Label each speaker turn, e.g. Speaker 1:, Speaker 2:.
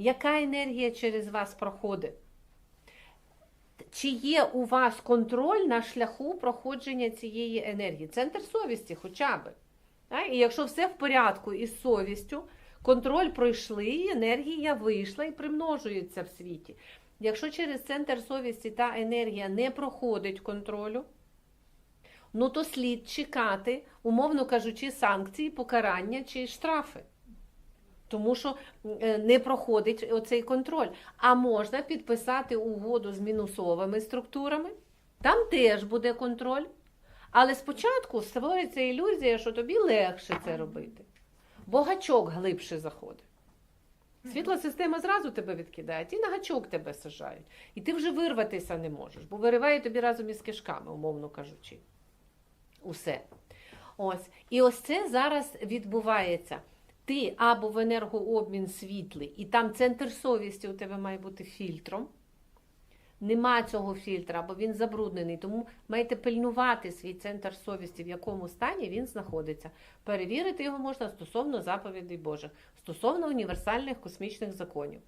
Speaker 1: яка енергія через вас проходить. Чи є у вас контроль на шляху проходження цієї енергії? Центр совісті хоча б. І якщо все в порядку із совістю, контроль пройшли, енергія вийшла і примножується в світі. Якщо через центр совісті та енергія не проходить контролю, ну то слід чекати, умовно кажучи, санкції, покарання чи штрафи. Тому що е, не проходить оцей контроль. А можна підписати угоду з мінусовими структурами. Там теж буде контроль. Але спочатку створюється ілюзія, що тобі легше це робити. Бо гачок глибше заходить. Світла система зразу тебе відкидає, і на гачок тебе сажають. І ти вже вирватися не можеш, бо вириває тобі разом із кишками, умовно кажучи. Усе. Ось. І ось це зараз відбувається. Ти або в енергообмін світлий, і там центр совісті у тебе має бути фільтром. Нема цього фільтра, бо він забруднений. Тому маєте пильнувати свій центр совісті, в якому стані він знаходиться. Перевірити його можна стосовно заповідей Божих, стосовно універсальних космічних законів.